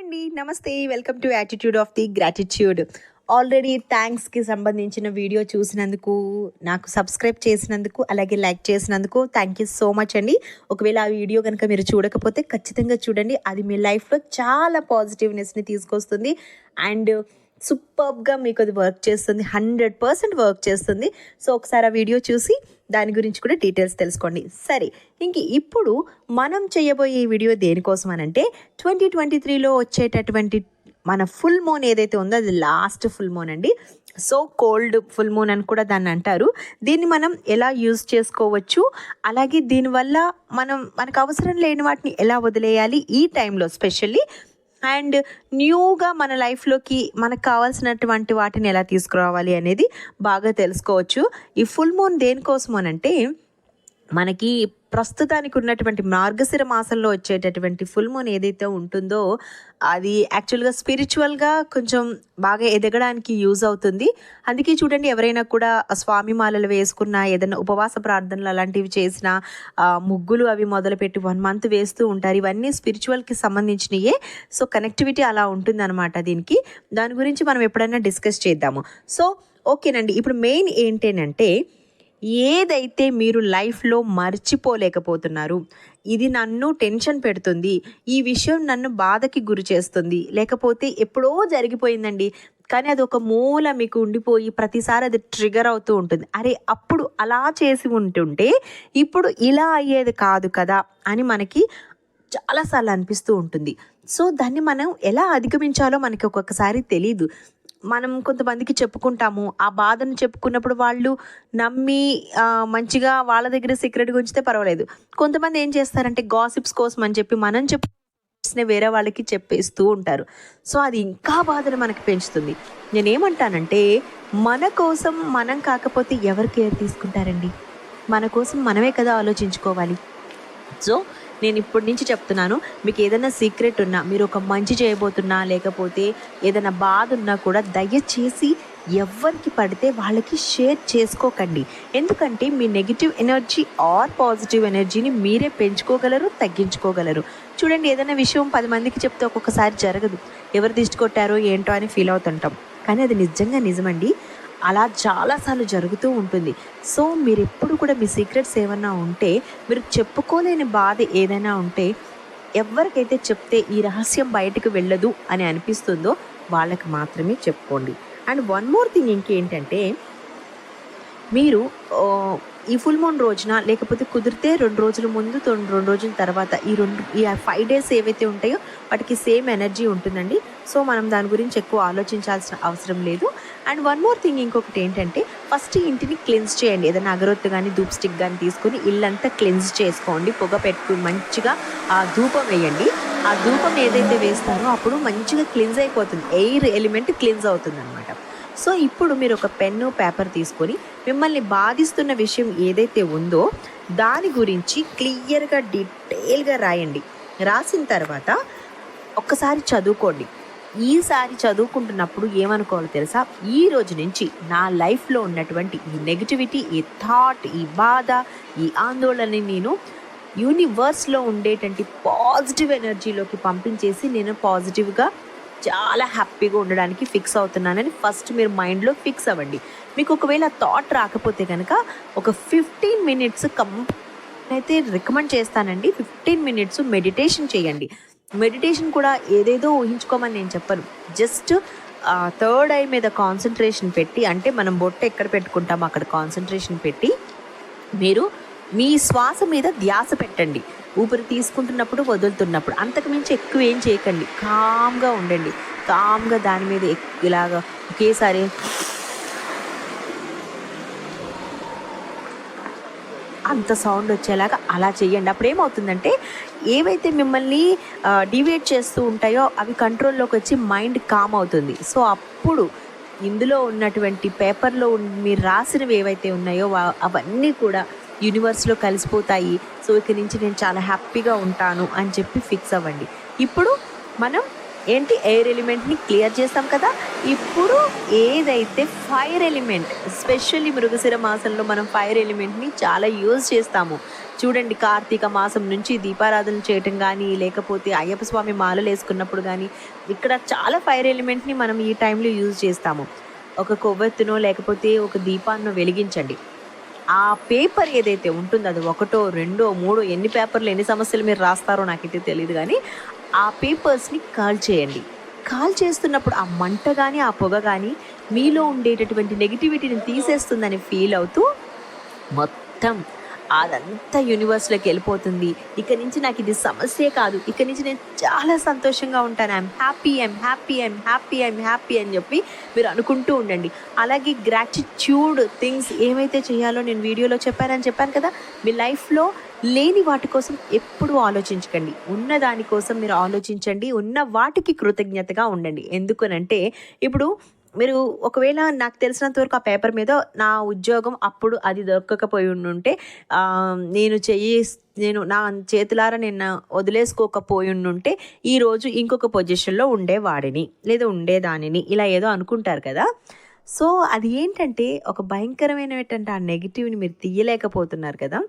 అండి. నమస్తే. Welcome to attitude of the gratitude already థ్యాంక్స్కి సంబంధించిన వీడియో చూసినందుకు నాకు సబ్స్క్రైబ్ చేసినందుకు అలాగే లైక్ చేసినందుకు థ్యాంక్ యూ సో మచ్ అండి. ఒకవేళ ఆ వీడియో కనుక మీరు చూడకపోతే ఖచ్చితంగా చూడండి. అది మీ లైఫ్లో చాలా పాజిటివ్నెస్ని తీసుకొస్తుంది. అండ్ సూపర్గా మీకు అది వర్క్ చేస్తుంది. హండ్రెడ్ పర్సెంట్ వర్క్ చేస్తుంది. సో ఒకసారి ఆ వీడియో చూసి దాని గురించి కూడా డీటెయిల్స్ తెలుసుకోండి. సరే ఇంక ఇప్పుడు మనం చేయబోయే ఈ వీడియో దేనికోసం అనంటే ట్వంటీ ట్వంటీ త్రీలో వచ్చేటటువంటి మన ఫుల్ మూన్ ఏదైతే ఉందో అది లాస్ట్ ఫుల్ మూన్ అండి. సో కోల్డ్ ఫుల్ మూన్ అని కూడా దాన్ని అంటారు. దీన్ని మనం ఎలా యూజ్ చేసుకోవచ్చు? అలాగే దీనివల్ల మనం మనకు అవసరం లేని వాటిని ఎలా వదిలేయాలి? ఈ టైంలో స్పెషల్లీ అండ్ న్యూగా మన లైఫ్లోకి మనకు కావాల్సినటువంటి వాటిని ఎలా తీసుకురావాలి అనేది బాగా తెలుసుకోవచ్చు. ఈ ఫుల్ మూన్ దేనికోసం అనంటే మనకి ప్రస్తుతానికి ఉన్నటువంటి మార్గశిర మాసంలో వచ్చేటటువంటి ఫుల్ మూన్ ఏదైతే ఉంటుందో అది యాక్చువల్గా స్పిరిచువల్గా కొంచెం బాగా ఎదగడానికి యూజ్ అవుతుంది. అందుకే చూడండి ఎవరైనా కూడా స్వామి మాలలు వేసుకున్న ఏదైనా ఉపవాస ప్రార్థనలు అలాంటివి చేసిన ముగ్గులు అవి మొదలుపెట్టి వన్ మంత్ వేస్తూ ఉంటారు. ఇవన్నీ స్పిరిచువల్కి సంబంధించినయే. సో కనెక్టివిటీ అలా ఉంటుందన్నమాట దీనికి. దాని గురించి మనం ఎప్పుడైనా డిస్కస్ చేద్దాము. సో ఓకేనండి. ఇప్పుడు మెయిన్ ఏంటంటే ఏదైతే మీరు లైఫ్లో మర్చిపోలేకపోతున్నారు ఇది నన్ను టెన్షన్ పెడుతుంది ఈ విషయం నన్ను బాధకి గురి చేస్తుంది లేకపోతే ఎప్పుడో జరిగిపోయిందండి కానీ అది ఒక మూల మీకు ఉండిపోయి ప్రతిసారి అది ట్రిగర్ అవుతూ ఉంటుంది. అరే అప్పుడు అలా చేసి ఉంటుంటే ఇప్పుడు ఇలా అయ్యేది కాదు కదా అని మనకి చాలాసార్లు అనిపిస్తూ ఉంటుంది. సో దాన్ని మనం ఎలా అధిగమించాలో మనకి ఒక్కొక్కసారి తెలియదు మనం కొంతమందికి చెప్పుకుంటాము. ఆ బాధను చెప్పుకున్నప్పుడు వాళ్ళు నమ్మి మంచిగా వాళ్ళ దగ్గర సీక్రెట్గా ఉంచితే పర్వాలేదు. కొంతమంది ఏం చేస్తారంటే గాసిప్స్ కోసం అని చెప్పి మనం చెప్పు వేరే వాళ్ళకి చెప్పేస్తూ ఉంటారు. సో అది ఇంకా బాధను మనకి పెంచుతుంది. నేనేమంటానంటే మన కోసం మనం కాకపోతే ఎవరు కేర్ తీసుకుంటారండి? మన కోసం మనమే కదా ఆలోచించుకోవాలి. సో నేను ఇప్పటి నుంచి చెప్తున్నాను మీకు ఏదైనా సీక్రెట్ ఉన్నా మీరు ఒక మంచి చేయబోతున్నా లేకపోతే ఏదైనా బాధ ఉన్నా కూడా దయచేసి ఎవరికి పడితే వాళ్ళకి షేర్ చేసుకోకండి. ఎందుకంటే మీ నెగిటివ్ ఎనర్జీ ఆర్ పాజిటివ్ ఎనర్జీని మీరే పెంచుకోగలరు తగ్గించుకోగలరు. చూడండి ఏదైనా విషయం పది మందికి చెప్తే ఒక్కొక్కసారి జరగదు. ఎవరు దిష్టి కొట్టారో ఏంటో అని ఫీల్ అవుతుంటాం. కానీ అది నిజంగా నిజమండి. అలా చాలాసార్లు జరుగుతూ ఉంటుంది. సో మీరు ఎప్పుడు కూడా మీ సీక్రెట్స్ ఏమన్నా ఉంటే మీరు చెప్పుకోలేని బాధ ఏదైనా ఉంటే ఎవరికైతే చెప్తే ఈ రహస్యం బయటకు వెళ్ళదు అని అనిపిస్తుందో వాళ్ళకి మాత్రమే చెప్పుకోండి. అండ్ వన్ మోర్ థింగ్ ఇంకేంటంటే మీరు ఈ ఫుల్ మూన్ రోజున లేకపోతే కుదిరితే రెండు రోజుల ముందు రెండు రోజుల తర్వాత ఈ రెండు ఈ ఫైవ్ డేస్ ఏవైతే ఉంటాయో వాటికి సేమ్ ఎనర్జీ ఉంటుందండి. సో మనం దాని గురించి ఎక్కువ ఆలోచించాల్సిన అవసరం లేదు. అండ్ వన్ మోర్ థింగ్ ఇంకొకటి ఏంటంటే ఫస్ట్ ఇంటిని క్లెన్స్ చేయండి. ఏదైనా అగరొత్తు కానీ ధూప్ స్టిక్ కానీ తీసుకొని ఇల్లంతా క్లెన్స్ చేసుకోండి. పొగ పెట్టుకుని మంచిగా ఆ ధూపం వేయండి. ఆ ధూపం ఏదైతే వేస్తారో అప్పుడు మంచిగా క్లిన్స్ అయిపోతుంది. ఎయిర్ ఎలిమెంట్ క్లిన్స్ అవుతుంది అనమాట సో ఇప్పుడు మీరు ఒక పెన్ను పేపర్ తీసుకొని మిమ్మల్ని బాధిస్తున్న విషయం ఏదైతే ఉందో దాని గురించి క్లియర్గా డీటెయిల్గా రాయండి. రాసిన తర్వాత ఒక్కసారి చదువుకోండి. ఈసారి చదువుకుంటున్నప్పుడు ఏమనుకోవాలో తెలుసా? ఈ రోజు నుంచి నా లైఫ్లో ఉన్నటువంటి ఈ నెగిటివిటీ ఈ థాట్ ఈ బాధ ఈ ఆందోళనని నేను యూనివర్స్లో ఉండేటువంటి పాజిటివ్ ఎనర్జీలోకి పంపించేసి నేను పాజిటివ్గా చాలా హ్యాపీగా ఉండడానికి ఫిక్స్ అవుతున్నానని ఫస్ట్ మీరు మైండ్లో ఫిక్స్ అవ్వండి. మీకు ఒకవేళ థాట్ రాకపోతే కనుక ఒక ఫిఫ్టీన్ మినిట్స్ కంప్ అయితే రికమెండ్ చేస్తానండి. ఫిఫ్టీన్ మినిట్స్ మెడిటేషన్ చేయండి. మెడిటేషన్ కూడా ఏదేదో ఊహించుకోమని నేను చెప్పను. జస్ట్ థర్డ్ ఐ మీద కాన్సన్ట్రేషన్ పెట్టి అంటే మనం బొట్ట ఎక్కడ పెట్టుకుంటామో అక్కడ కాన్సన్ట్రేషన్ పెట్టి మీరు మీ శ్వాస మీద ధ్యాస పెట్టండి. ఊపిరి తీసుకుంటున్నప్పుడు వదులుతున్నప్పుడు అంతకుమించి ఎక్కువ ఏం చేయకండి. కామ్గా ఉండండి. కామ్గా దాని మీద ఇలాగా ఒకేసారి. అంత సౌండ్ వచ్చేలాగా అలా చేయండి అప్పుడు ఏమవుతుందంటే ఏవైతే మిమ్మల్ని డివేట్ చేస్తూ ఉంటాయో అవి కంట్రోల్లోకి వచ్చి మైండ్ కామ్ అవుతుంది. సో అప్పుడు ఇందులో ఉన్నటువంటి పేపర్లో మీరు రాసినవి ఏవైతే ఉన్నాయో అవన్నీ కూడా యూనివర్స్లో కలిసిపోతాయి. సో ఇక నుంచి నేను చాలా హ్యాపీగా ఉంటాను అని చెప్పి ఫిక్స్ అవ్వండి. ఇప్పుడు మనం ఏంటి ఎయిర్ ఎలిమెంట్ని క్లియర్ చేస్తాం కదా? ఇప్పుడు ఏదైతే ఫైర్ ఎలిమెంట్ స్పెషల్లీ మృగశిర మాసంలో మనం ఫైర్ ఎలిమెంట్ని చాలా యూజ్ చేస్తాము. చూడండి కార్తీక మాసం నుంచి దీపారాధన చేయటం కానీ లేకపోతే అయ్యప్ప స్వామి మాలలు వేసుకున్నప్పుడు కానీ ఇక్కడ చాలా ఫైర్ ఎలిమెంట్ని మనం ఈ టైంలో యూజ్ చేస్తాము. ఒక కొవ్వెత్తునో లేకపోతే ఒక దీపాన్నో వెలిగించండి. ఆ పేపర్ ఏదైతే ఉంటుందో అది ఒకటో రెండో మూడో ఎన్ని పేపర్లు ఎన్ని సమస్యలు మీరు రాస్తారో నాకైతే తెలియదు కానీ ఆ పేపర్స్ని కాల్ చేయండి. కాల్ చేస్తున్నప్పుడు ఆ మంట కానీ ఆ పొగ కానీ మీలో ఉండేటటువంటి నెగిటివిటీని తీసేస్తుందని ఫీల్ అవుతూ మొత్తం అదంతా యూనివర్స్లోకి వెళ్ళిపోతుంది. ఇక నుంచి నాకు ఇది సమస్యే కాదు. ఇక నుంచి నేను చాలా సంతోషంగా ఉంటాను. I'm happy I'm happy I'm happy I'm happy అని చెప్పి మీరు అనుకుంటూ ఉండండి. అలాగే గ్రాటిట్యూడ్ థింగ్స్ ఏమైతే చేయాలో నేను వీడియోలో చెప్పానని చెప్పాను కదా మీ లైఫ్లో లేని వాటి కోసం ఎప్పుడు ఆలోచించకండి. ఉన్న దానికోసం మీరు ఆలోచించండి. ఉన్న వాటికి కృతజ్ఞతగా ఉండండి. ఎందుకనంటే ఇప్పుడు మీరు ఒకవేళ నాకు తెలిసినంత వరకు ఆ పేపర్ మీద నా ఉద్యోగం అప్పుడు అది దొరకకపోయి ఉండుంటే నేను చెయ్యి నేను నా చేతులారా నిన్న వదిలేసుకోకపోయి ఉండుంటే ఈరోజు ఇంకొక పొజిషన్లో ఉండేవాడిని లేదా ఉండేదానిని ఇలా ఏదో అనుకుంటారు కదా. సో అది ఏంటంటే ఒక భయంకరమైనటువంటి ఆ నెగిటివ్ని మీరు తీయలేకపోతున్నారు కదా.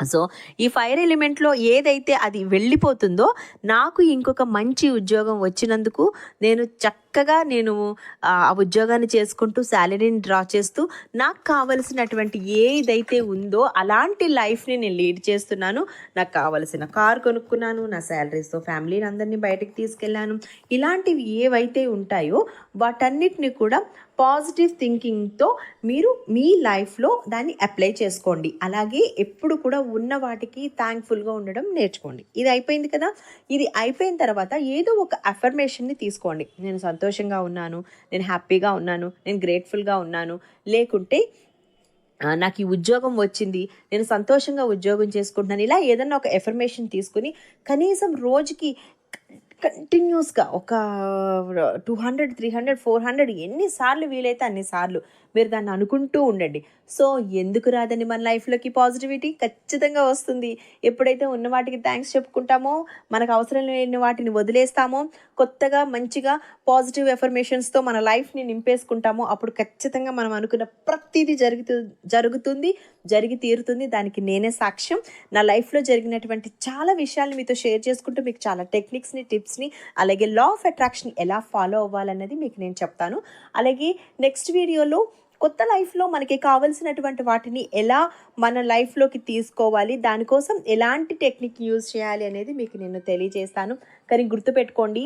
సో ఈ ఫైర్ ఎలిమెంట్లో ఏదైతే అది వెళ్ళిపోతుందో నాకు ఇంకొక మంచి ఉద్యోగం వచ్చినందుకు నేను చక్క చక్కగా నేను ఆ ఉద్యోగాన్ని చేసుకుంటూ శాలరీని డ్రా చేస్తూ నాకు కావలసినటువంటి ఏదైతే ఉందో అలాంటి లైఫ్ని నేను లీడ్ చేస్తున్నాను. నాకు కావలసిన కార్ కొనుక్కున్నాను నా శాలరీస్తో ఫ్యామిలీని అందరినీ బయటకు తీసుకెళ్ళాను. ఇలాంటివి ఏవైతే ఉంటాయో వాటన్నిటిని కూడా పాజిటివ్ థింకింగ్తో మీరు మీ లైఫ్లో దాన్ని అప్లై చేసుకోండి. అలాగే ఎప్పుడు కూడా ఉన్న వాటికి థ్యాంక్ఫుల్గా ఉండడం నేర్చుకోండి. ఇది అయిపోయింది కదా? ఇది అయిపోయిన తర్వాత ఏదో ఒక అఫర్మేషన్ని తీసుకోండి. నేను సంతోషంగా ఉన్నాను నేను హ్యాపీగా ఉన్నాను నేను గ్రేట్ఫుల్గా ఉన్నాను. లేకుంటే నాకు ఈ ఉద్యోగం వచ్చింది నేను సంతోషంగా ఉద్యోగం చేసుకుంటున్నాను. ఇలా ఏదన్నా ఒక ఎఫర్మేషన్ తీసుకుని కనీసం రోజుకి కంటిన్యూస్గా ఒక two hundred three hundred four hundred ఎన్నిసార్లు వీలైతే అన్నిసార్లు మీరు దాన్ని అనుకుంటూ ఉండండి. సో ఎందుకు రాదండి మన లైఫ్లోకి పాజిటివిటీ? ఖచ్చితంగా వస్తుంది. ఎప్పుడైతే ఉన్న వాటికి థ్యాంక్స్ చెప్పుకుంటామో మనకు అవసరం లేని వాటిని వదిలేస్తామో కొత్తగా మంచిగా పాజిటివ్ ఎఫర్మేషన్స్తో మన లైఫ్ని నింపేసుకుంటామో అప్పుడు ఖచ్చితంగా మనం అనుకున్న ప్రతిదీ జరుగుతు జరుగుతుంది జరిగి తీరుతుంది. దానికి నేనే సాక్ష్యం. నా లైఫ్లో జరిగినటువంటి చాలా విషయాలు మీతో షేర్ చేసుకుంటూ మీకు చాలా టెక్నిక్స్ని టిప్స్ని అలాగే లా ఆఫ్ అట్రాక్షన్ ఎలా ఫాలో అవ్వాలన్నది మీకు నేను చెప్తాను. అలాగే నెక్స్ట్ వీడియోలో కొత్త లైఫ్లో మనకి కావలసినటువంటి వాటిని ఎలా మన లైఫ్లోకి తీసుకోవాలి దానికోసం ఎలాంటి టెక్నిక్ యూజ్ చేయాలి అనేది మీకు నేను తెలియజేస్తాను. కానీ గుర్తుపెట్టుకోండి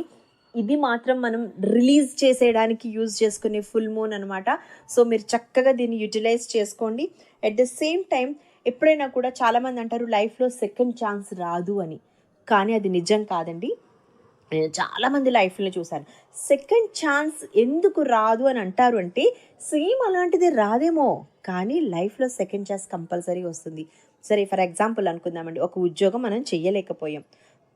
ఇది మాత్రం మనం రిలీజ్ చేసేయడానికి యూజ్ చేసుకునే ఫుల్ మూన్ అనమాట సో మీరు చక్కగా దీన్ని యూటిలైజ్ చేసుకోండి. అట్ ద సేమ్ టైం ఎప్పుడైనా కూడా చాలామంది అంటారు లైఫ్లో సెకండ్ ఛాన్స్ రాదు అని. కానీ అది నిజం కాదండి. చాలామంది లైఫ్లో చూశాను. సెకండ్ ఛాన్స్ ఎందుకు రాదు అని అంటారు అంటే సేమ్ అలాంటిది రాదేమో కానీ లైఫ్లో సెకండ్ ఛాన్స్ కంపల్సరీ వస్తుంది. సరే ఫర్ ఎగ్జాంపుల్ అనుకుందామండి ఒక ఉద్యోగం మనం చేయలేకపోయాం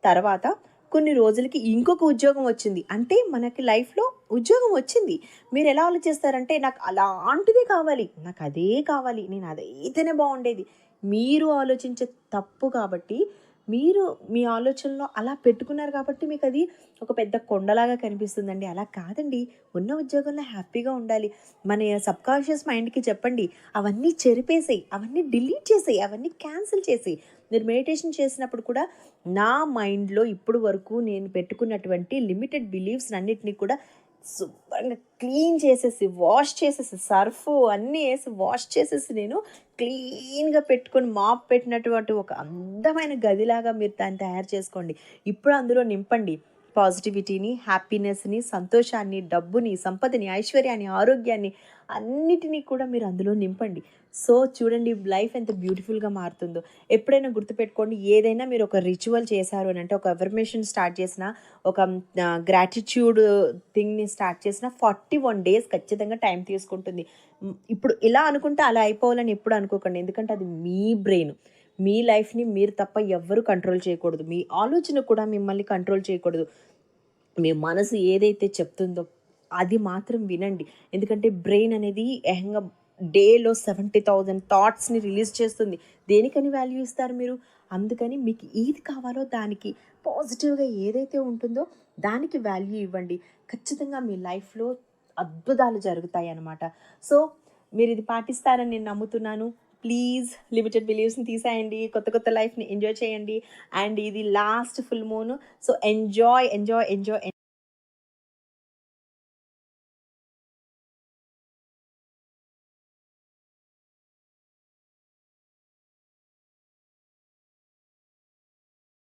తర్వాత కొన్ని రోజులకి ఇంకొక ఉద్యోగం వచ్చింది. అంటే మనకి లైఫ్లో ఉద్యోగం వచ్చింది. మీరు ఎలా ఆలోచిస్తారంటే నాకు అలాంటిదే కావాలి నాకు అదే కావాలి నేను అదైతేనే బాగుండేది. మీరు ఆలోచించే తప్పు కాబట్టి మీరు మీ ఆలోచనలో అలా పెట్టుకున్నారు కాబట్టి మీకు అది ఒక పెద్ద కొండలాగా కనిపిస్తుందండి. అలా కాదండి. ఉన్న ఉద్యోగంలో హ్యాపీగా ఉండాలి. మన సబ్కాన్షియస్ మైండ్కి చెప్పండి. అవన్నీ చెరిపేసేయి అవన్నీ డిలీట్ చేసేయి అవన్నీ క్యాన్సిల్ చేసేయి మీరు మెడిటేషన్ చేసినప్పుడు కూడా నా మైండ్లో ఇప్పుడు వరకు నేను పెట్టుకున్నటువంటి లిమిటెడ్ బిలీఫ్స్ అన్నిటినీ కూడా శుభ్రంగా క్లీన్ చేసేసి వాష్ చేసేసి సర్ఫ్ అన్నీ వేసి వాష్ చేసేసి నేను క్లీన్గా పెట్టుకొని మాప్ పెట్టినటువంటి ఒక అందమైన గదిలాగా మీరు దాన్ని తయారు చేసుకోండి. ఇప్పుడు అందులో నింపండి. పాజిటివిటీని హ్యాపీనెస్ని సంతోషాన్ని డబ్బుని సంపదని ఐశ్వర్యాన్ని ఆరోగ్యాన్ని అన్నిటినీ కూడా మీరు అందులో నింపండి. సో చూడండి లైఫ్ ఎంత బ్యూటిఫుల్గా మారుతుందో. ఎప్పుడైనా గుర్తుపెట్టుకోండి ఏదైనా మీరు ఒక రిచువల్ చేశారు అని అంటే ఒక అఫర్మేషన్ స్టార్ట్ చేసిన ఒక గ్రాటిట్యూడ్ థింగ్ని స్టార్ట్ చేసిన ఫార్టీ వన్ డేస్ ఖచ్చితంగా టైం తీసుకుంటుంది. ఇప్పుడు ఇలా అనుకుంటే అలా అయిపోవాలని ఎప్పుడు అనుకోకండి. ఎందుకంటే అది మీ బ్రెయిన్. మీ లైఫ్ని మీరు తప్ప ఎవ్వరు కంట్రోల్ చేయకూడదు. మీ ఆలోచన కూడా మిమ్మల్ని కంట్రోల్ చేయకూడదు. మీ మనసు ఏదైతే చెప్తుందో అది మాత్రం వినండి. ఎందుకంటే బ్రెయిన్ అనేది ఏహంగా డేలో సెవెంటీ థౌజండ్ థాట్స్ని రిలీజ్ చేస్తుంది. దేనికని వాల్యూ ఇస్తారు మీరు? అందుకని మీకు ఏది కావాలో దానికి పాజిటివ్గా ఏదైతే ఉంటుందో దానికి వాల్యూ ఇవ్వండి. ఖచ్చితంగా మీ లైఫ్లో అద్భుతాలు జరుగుతాయి అన్నమాట. సో మీరు ఇది పాటిస్తారని నేను నమ్ముతున్నాను. ప్లీజ్ లిమిటెడ్ బిలీవ్స్ని తీసేయండి. కొత్త కొత్త లైఫ్ని ఎంజాయ్ చేయండి. అండ్ ఇది last full moon. So enjoy enjoy enjoy